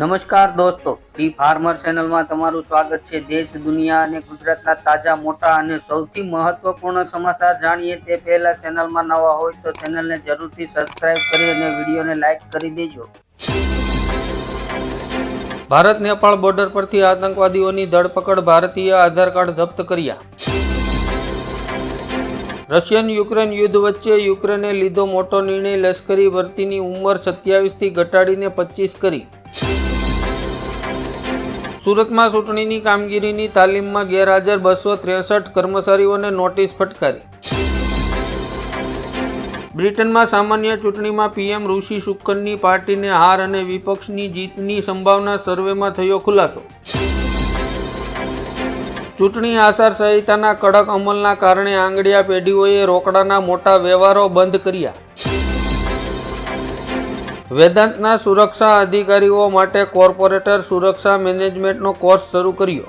નમસ્કાર દોસ્તો, T farmer ચેનલમાં તમારું સ્વાગત છે. દેશ, દુનિયા અને ગુજરાતના તાજા, મોટા અને સૌથી મહત્વપૂર્ણ સમાચાર જાણીએ તે પહેલા ચેનલમાં નવા હોય તો ચેનલને જરૂરથી સબસ્ક્રાઇબ કરી અને વિડીયોને લાઈક કરી દેજો. ભારત, નેપાળ બોર્ડર પરથી આતંકવાદીઓની ધરપકડ ભારતીય આધાર કાર્ડ જપ્ત કર્યા. રશિયન યુક્રેન યુદ્ધ વચ્ચે યુક્રેને લીધો મોટો નિર્ણય. લશ્કરી ભરતીની ઉંમર સત્યાવીસથી ઘટાડીને પચીસ કરી. સુરતમાં ચૂંટણીની કામગીરીની તાલીમમાં ગેરહાજર બસો ત્રેસઠ કર્મચારીઓને નોટિસ ફટકારી. બ્રિટનમાં સામાન્ય ચૂંટણીમાં પીએમ ઋષિ શુક્કરની પાર્ટીને હાર અને વિપક્ષની જીતની સંભાવના સર્વેમાં થયો ખુલાસો. ચૂંટણી આચાર સંહિતાના કડક અમલના કારણે આંગડિયા પેઢીઓએ રોકડાના મોટા વ્યવહારો બંધ કર્યા. વેદાંતના સુરક્ષા અધિકારીઓ માટે કોર્પોરેટર સુરક્ષા મેનેજમેન્ટનો કોર્સ શરૂ કર્યો.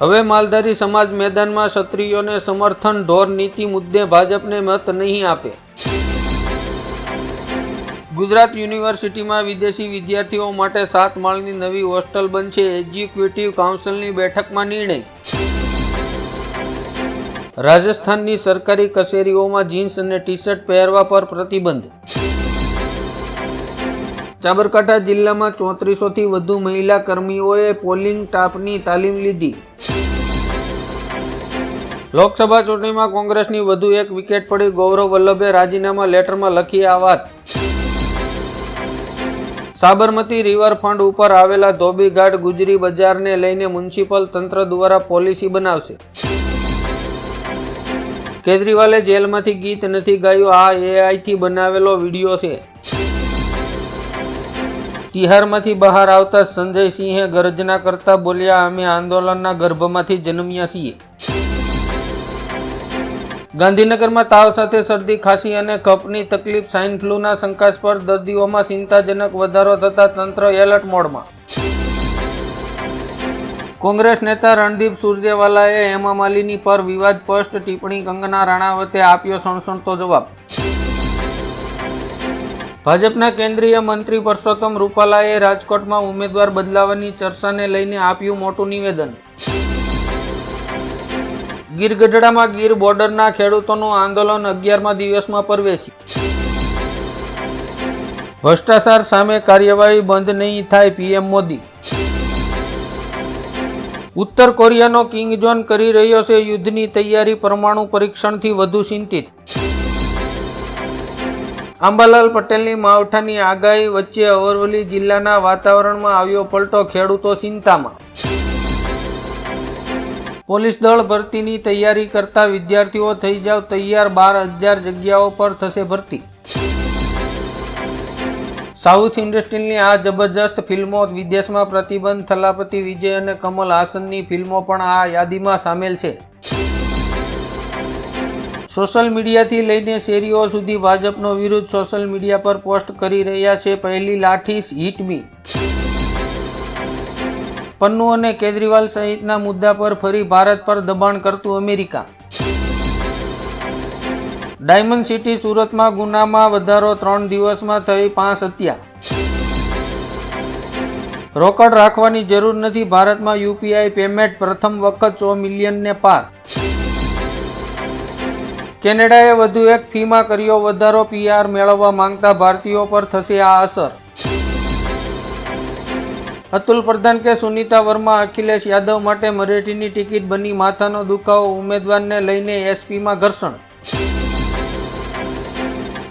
હવે માલધારી સમાજ મેદાનમાં ક્ષત્રિયોને સમર્થન ઢોર નીતિ મુદ્દે ભાજપને મત નહીં આપે. ગુજરાત યુનિવર્સિટીમાં વિદેશી વિદ્યાર્થીઓ માટે સાત માળની નવી હોસ્ટેલ બનશે એક્ઝિક્યુટિવ કાઉન્સિલની બેઠકમાં નિર્ણય. રાજસ્થાનની સરકારી કચેરીઓમાં જીન્સ અને ટી શર્ટ પહેરવા પર પ્રતિબંધ. સાબરકાંઠા જિલ્લામાં ચોત્રીસોથી વધુ મહિલા કર્મીઓએ પોલિંગ ટાપની તાલીમ લીધી. લોકસભા ચૂંટણીમાં કોંગ્રેસની વધુ એક વિકેટ પડી ગૌરવ વલ્લભે રાજીનામા લેટરમાં લખી આ વાત. સાબરમતી રિવરફ્રન્ટ ઉપર આવેલા ધોબીઘાટ ગુજરી બજારને લઈને મ્યુનિસિપલ તંત્ર દ્વારા પોલિસી બનાવશે. કેજરીવાલે જેલમાંથી ગીત નથી ગાયું, આ એઆઈથી બનાવેલો વીડિયો છે. તિહારમાંથી બહાર આવતા સંજય સિંહે ગર્જના કરતા બોલ્યા, અમે આંદોલનના ગર્ભમાંથી જન્મ્યા છીએ. ગાંધીનગરમાં તાવ સાથે શરદી ખાંસી અને કફની તકલીફ સ્વાઇન ફ્લૂના શંકાસ્પદ દર્દીઓમાં ચિંતાજનક વધારો થતા તંત્ર એલર્ટ મોડમાં. કોંગ્રેસ નેતા રણદીપ સુરજેવાલાએ હેમા માલિની પર વિવાદ સ્પષ્ટ ટિપ્પણી કંગના રાણાવતે આપ્યો સણસણતો જવાબ. ભાજપના કેન્દ્રીય મંત્રી પરસોત્તમ રૂપાલાએ રાજકોટમાં ઉમેદવાર બદલાવાની ચર્ચાને લઈને આપ્યું મોટું નિવેદન. ગીર ગઢડામાં ગીર બોર્ડરના ખેડૂતોનું આંદોલન અગિયારમા દિવસમાં પ્રવેશી ભ્રષ્ટાચાર સામે કાર્યવાહી બંધ નહીં થાય પીએમ મોદી. ઉત્તર કોરિયાનો કિંગ જોન કરી રહ્યો છે યુદ્ધની તૈયારી પરમાણુ પરીક્ષણથી વધુ ચિંતિત. આંબાલાલ પટેલની માવઠાની આગાહી વચ્ચે અરવલ્લી જિલ્લાના વાતાવરણમાં આવ્યો પલટો ખેડૂતો ચિંતામાં. પોલીસ દળ ભરતીની તૈયારી કરતા વિદ્યાર્થીઓ થઈ જાવ તૈયાર બાર હજાર જગ્યાઓ પર થશે ભરતી. સાઉથ ઇન્ડસ્ટ્રીની આ જબરજસ્ત ફિલ્મો વિદેશમાં પ્રતિબંધ થલાપતિ વિજય અને કમલ હાસનની ફિલ્મો પણ આ યાદીમાં સામેલ છે. સોશિયલ મીડિયાથી લઈને શેરીઓ સુધી ભાજપનો વિરુદ્ધ સોશિયલ મીડિયા પર પોસ્ટ કરી રહ્યા છે પહેલી લાઠી હિટ મી. પન્નુ અને કેજરીવાલ સહિતના મુદ્દા પર ફરી ભારત પર દબાણ કરતું અમેરિકા. ડાયમંડ સિટી સુરતમાં ગુનામાં વધારો ત્રણ દિવસમાં થઈ પાંચ હત્યા. રોકડ રાખવાની જરૂર નથી, ભારતમાં યુપીઆઈ પેમેન્ટ પ્રથમ વખત સો મિલિયનને પાર. કેનેડાએ વધુ એક ફીમાં કર્યો વધારો પીઆર મેળવવા માંગતા ભારતીયો પર થશે આ અસર. અતુલ પ્રધાન કે સુનીતા વર્મા, અખિલેશ યાદવ માટે મરેઠીની ટિકિટ બની માથાનો દુખાવો ઉમેદવારને લઈને એસપીમાં ઘર્ષણ.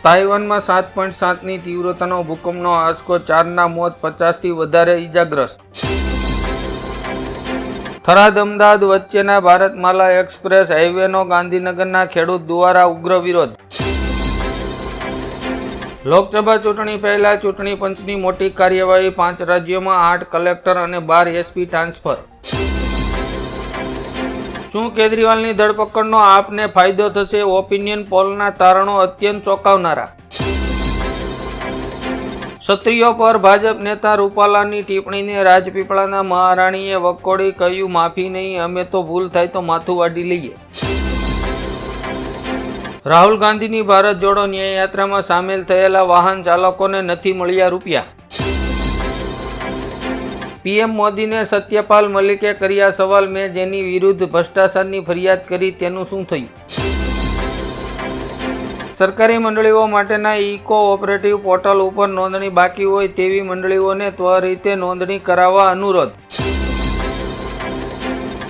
તાઇવાનમાં સાત પોઈન્ટ સાતની તીવ્રતાનો ભૂકંપનો આંચકો ચારના મોત પચાસથી વધારે ઇજાગ્રસ્ત થરાદ અમદાવાદ વચ્ચેના ભારતમાલા એક્સપ્રેસ હાઈવેનો ગાંધીનગરના ખેડૂત દ્વારા ઉગ્ર વિરોધ. લોકસભા ચૂંટણી પહેલા ચૂંટણી પંચની મોટી કાર્યવાહી પાંચ રાજ્યોમાં આઠ કલેક્ટર અને બાર એસપી ટ્રાન્સફર. શું કેજરીવાલની ધરપકડનો આપને ફાયદો થશે? ઓપિનિયન પોલના તારણો અત્યંત ચોંકાવનારા. ક્ષત્રિયો પર ભાજપ નેતા રૂપાલાની ટિપ્પણીને રાજપીપળાના મહારાણીએ વકોડી કહ્યું, માફી નહીં, અમે તો ભૂલ થાય તો માથું વાડી લઈએ. રાહુલ ગાંધીની ભારત જોડો ન્યાયયાત્રામાં સામેલ થયેલા વાહન ચાલકોને નથી મળ્યા રૂપિયા. પીએમ મોદીને સત્યપાલ મલિકે કર્યા સવાલ મેં જેની વિરુદ્ધ ભ્રષ્ટાચારની ફરિયાદ કરી તેનું શું થયું? સરકારી મંડળીઓ માટેના ઇકો ઓપરેટિવ પોર્ટલ ઉપર નોંધણી બાકી હોય તેવી મંડળીઓને ત્વરિતે નોંધણી કરાવવા અનુરોધ.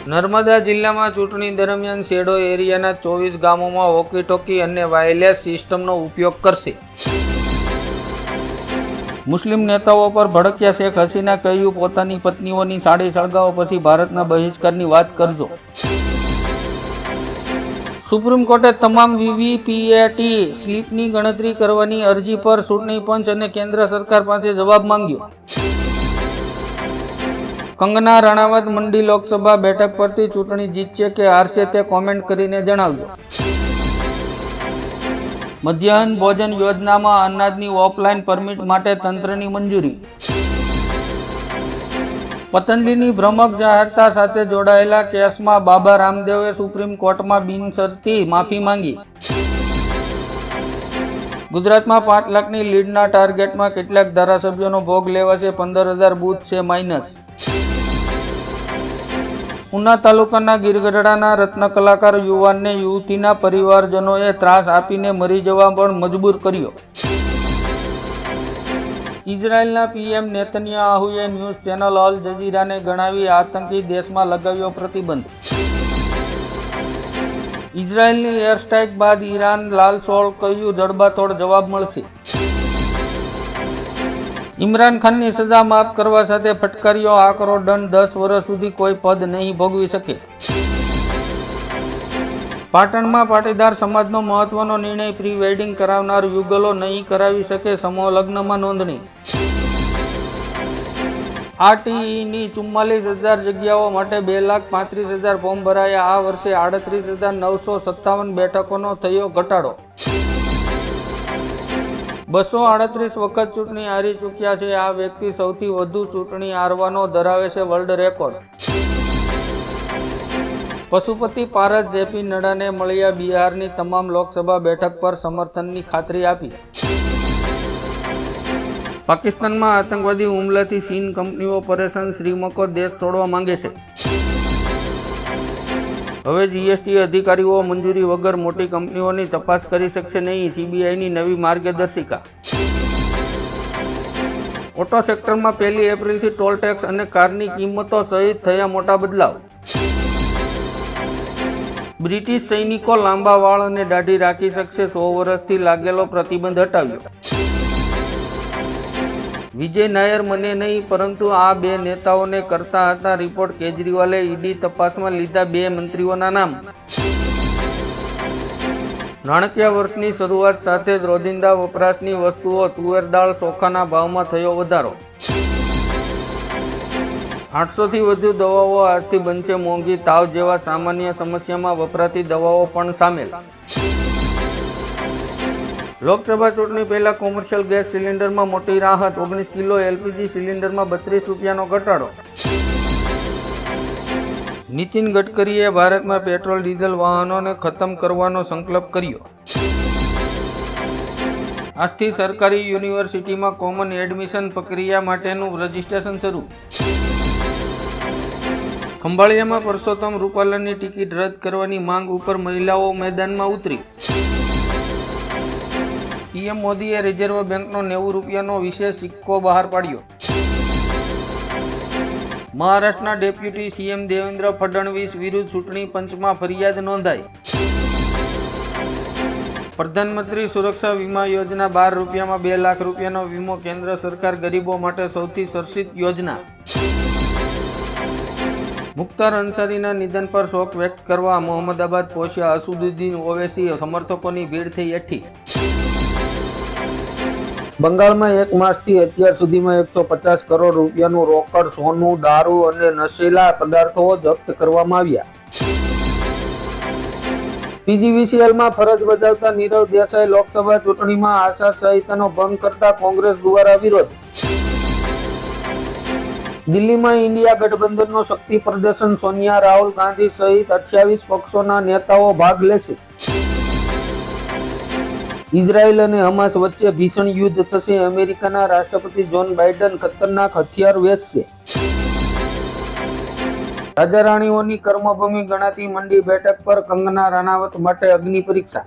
નર્મદા જિલ્લામાં ચૂંટણી દરમિયાન શેડો એરિયાના ચોવીસ ગામોમાં વોકીટોકી અને વાયરલેસ સિસ્ટમનો ઉપયોગ કરશે. મુસ્લિમ નેતાઓ પર ભડક્યા શેખ હસીના કહ્યું, પોતાની પત્નીઓની સાડી સળગાવો, પછી ભારતના બહિષ્કારની વાત કરજો. સુપ્રીમ કોર્ટે તમામ વીવીપીએટી સ્લીપની ગણતરી કરવાની અરજી પર ચૂંટણી પંચ અને કેન્દ્ર સરકાર પાસે જવાબ માંગ્યો. કંગના રણાવત મંડી લોકસભા બેઠક પરથી ચૂંટણી જીતશે કે હારશે તે કોમેન્ટ કરીને જણાવજો. મધ્યાહન ભોજન યોજનામાં અનાજની ઓફલાઈન પરમિટ માટે તંત્રની મંજૂરી. પતંજલિની ભ્રમક જાહેરતા સાથે જોડાયેલા કેસમાં બાબા રામદેવે સુપ્રીમ કોર્ટમાં બિનશરતી માફી માંગી. ગુજરાતમાં પાંચ લાખની લીડના ટાર્ગેટમાં કેટલાક ધારાસભ્યોનો ભોગ લેવાશે પંદર હજાર બૂથ છે માઇનસ ઉના તાલુકાના ગીરગઢડાના રત્ન કલાકાર યુવાનને યુવતીના પરિવારજનોએ ત્રાસ આપીને મરી જવા પણ મજબૂર કર્યો. ઇઝરાયલના પીએમ નેતન્યાહુએ ન્યૂઝ ચેનલ અલ જઝીરાને ગણાવી આતંકી દેશમાં લગાવ્યો પ્રતિબંધ. ઇઝરાયલની એર સ્ટ્રાઇક બાદ ઈરાન લાલ સોળ કહ્યું, જડબાતોડ જવાબ મળશે. ઇમરાન ખાનની સજા માફ કરવા સાથે ફટકાર્યો આકરો દંડ દસ વર્ષ સુધી કોઈ પદ નહીં ભોગવી શકે. પાટણમાં પાટીદાર સમાજનો મહત્વનો નિર્ણય પ્રી વેડિંગ કરાવનાર યુગલો નહીં કરાવી શકે સમૂહ લગ્નમાં નોંધણી. આરટીઈની ચુમ્માલીસ હજાર જગ્યાઓ માટે બે લાખ પાંત્રીસ હજાર ફોર્મ ભરાયા. આ વર્ષે આડત્રીસ હજાર નવસો સત્તાવન બેઠકોનો થયો ઘટાડો. બસો આડત્રીસ વખત ચૂંટણી હારી ચૂક્યા છે. આ વ્યક્તિ સૌથી વધુ ચૂંટણી હારવાનો ધરાવે છે world record. Pashupati Paras, JP નડ્ડાને મળ્યા બિહારની તમામ લોકસભા બેઠક પર સમર્થનની ખાતરી આપી. પાકિસ્તાનમાં આતંકવાદી હુમલાથી ચીન કંપનીઓ પરેશાન, શ્રીમકો દેશ છોડવા માંગે છે. હવે જીએસટી અધિકારીઓ મંજૂરી વગર મોટી કંપનીઓની તપાસ કરી શકશે નહીં સીબીઆઈની નવી માર્ગદર્શિકા. ઓટો સેક્ટરમાં પહેલી એપ્રિલથી ટોલ ટેક્સ અને કારની કિંમતો સહિત થયા મોટા બદલાવ. બ્રિટિશ સૈનિકો લાંબા વાળ અને દાઢી રાખી શકશે, સો વર્ષથી લાગેલો પ્રતિબંધ હટાવ્યો. વિજય નાયર મને નહીં, પરંતુ આ બે નેતાઓને કરતા હતા રિપોર્ટ કેજરીવાલે ઈડી તપાસમાં લીધા બે મંત્રીઓના નામ. નાણાકીય વર્ષની શરૂઆત સાથે જ રોજિંદા વપરાશની વસ્તુઓ તુવેર દાળ ચોખાના ભાવમાં થયો વધારો. આઠસોથી વધુ દવાઓ આજથી બનશે મોંઘી તાવ જેવા સામાન્ય સમસ્યામાં વપરાતી દવાઓ પણ સામેલ. લોકસભા ચૂંટણી પહેલાં કોમર્શિયલ ગેસ સિલિન્ડરમાં મોટી રાહત, ઓગણીસ કિલો એલપીજી સિલિન્ડરમાં બત્રીસ રૂપિયાનો ઘટાડો. નીતિન ગડકરીએ ભારતમાં પેટ્રોલ, ડીઝલ વાહનોને ખતમ કરવાનો સંકલ્પ કર્યો. આજથી સરકારી યુનિવર્સિટીમાં કોમન એડમિશન પ્રક્રિયા માટેનું રજિસ્ટ્રેશન શરૂ. ખંભાળિયામાં પરસોત્તમ રૂપાલાની ટિકિટ રદ કરવાની માંગ ઉપર મહિલાઓ મેદાનમાં ઉતરી. પીએમ મોદીએ રિઝર્વ બેંકનો નેવું રૂપિયાનો વિશેષ સિક્કો બહાર પાડ્યો. મહારાષ્ટ્રના ડેપ્યુટી સીએમ દેવેન્દ્ર ફડણવીસ વિરુદ્ધ ચૂંટણી પંચમાં ફરિયાદ નોંધાઈ. પ્રધાનમંત્રી સુરક્ષા વીમા યોજના બાર રૂપિયામાં બે લાખ રૂપિયાનો વીમો કેન્દ્ર સરકાર ગરીબો માટે સૌથી સરસિત યોજના. મુખ્તાર અંસારીના નિધન પર શોક વ્યક્ત કરવા મોહમ્મદાબાદ પહોંચ્યા અસુદુદ્દીન ઓવેસી સમર્થકોની ભીડ થઈ એઠી. બંગાળમાં એક માસથી અત્યાર સુધીમાં એકસો પચાસ કરોડ રૂપિયાનું રોકડ, સોનું, દારૂ અને નશીલા પદાર્થો જપ્ત કરવામાં આવ્યા. પીજીવીસીએલમાં ફરજ બજાવતા નીરવ દેસાઈ લોકસભા ચૂંટણીમાં આચાર સંહિતાનો ભંગ કરતા કોંગ્રેસ દ્વારા વિરોધ. દિલ્હીમાં ઇન્ડિયા ગઠબંધનનો શક્તિ પ્રદર્શન, સોનિયા, રાહુલ ગાંધી સહિત અઠ્યાવીસ પક્ષોના નેતાઓ ભાગ લેશે. ઇઝરાયલ અને હમાસ વચ્ચે ભીષણ યુદ્ધ થશે. અમેરિકાના રાષ્ટ્રપતિ જોન બાઇડન ખતરનાક હથિયાર વેચશે. રાજા રાણીઓની કર્મભૂમિ ગણાતી મંડી બેઠક પર કંગના રાણાવત માટે અગ્નિ પરીક્ષા.